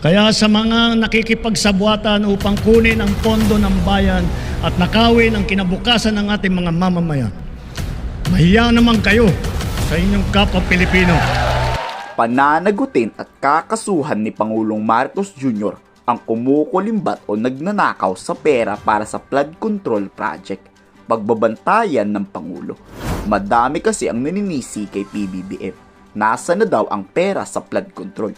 Kaya sa mga nakikipagsabwatan upang kunin ang pondo ng bayan at nakawin ang kinabukasan ng ating mga mamamayan, mahiya naman kayo sa inyong kapwa Pilipino. pananagutin at kakasuhan ni Pangulong Marcos Jr. ang kumukulimbat o nagnanakaw sa pera para sa flood control project, pagbabantayan ng Pangulo. Madami kasi ang naninisi kay PBBM. Nasa na daw ang pera sa flood control.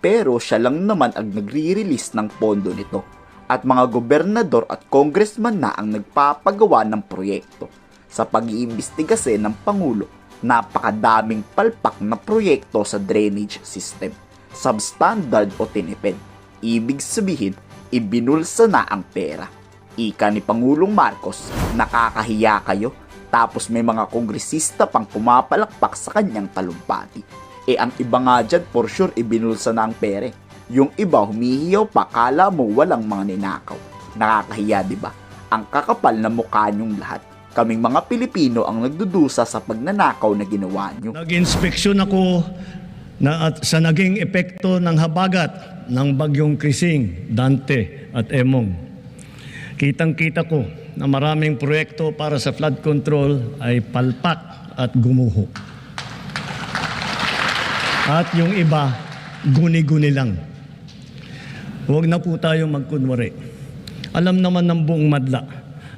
Pero siya lang naman ang nagre-release ng pondo nito. At mga gobernador at congressman na ang nagpapagawa ng proyekto. Sa pag-iimbestiga ng Pangulo napakadaming palpak na proyekto sa drainage system, substandard o tinipid. Ibig sabihin, ibinulsa na ang pera. Ika ni Pangulong Marcos, nakakahiya kayo, tapos may mga kongresista pang pumapalakpak sa kanyang talumpati. E ang iba nga dyan, for sure, ibinulsa na ang pere. Yung iba, humihiyaw pa, kala mo walang mga ninakaw. Nakakahiya, di ba? Ang kakapal na mukha niyong lahat. Kaming mga Pilipino ang nagdudusa sa pagnanakaw na ginawa niyo. Nag-inspeksyon ako na at sa naging epekto ng habagat ng bagyong Krising, Dante at Emong. Kitang-kita ko na maraming proyekto para sa flood control ay palpak at gumuho. At yung iba, guni-guni lang. Huwag na po tayo magkunwari. Alam naman ng buong madla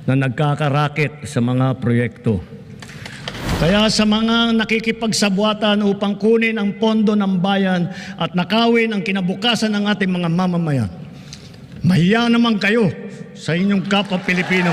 na nagkakaraket sa mga proyekto. Kaya sa mga nakikipagsabwatan upang kunin ang pondo ng bayan at nakawin ang kinabukasan ng ating mga mamamayan, mahiya naman kayo sa inyong kapwa Pilipino.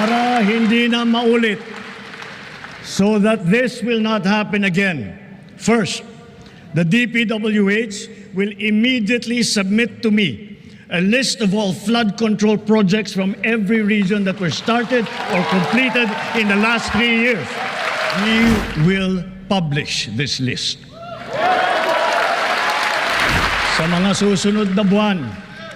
Para hindi na maulit. So that this will not happen again. First, the DPWH will immediately submit to me a list of all flood control projects from every region that were started or completed in the last three years. We will publish this list. Sa mga susunod na buwan,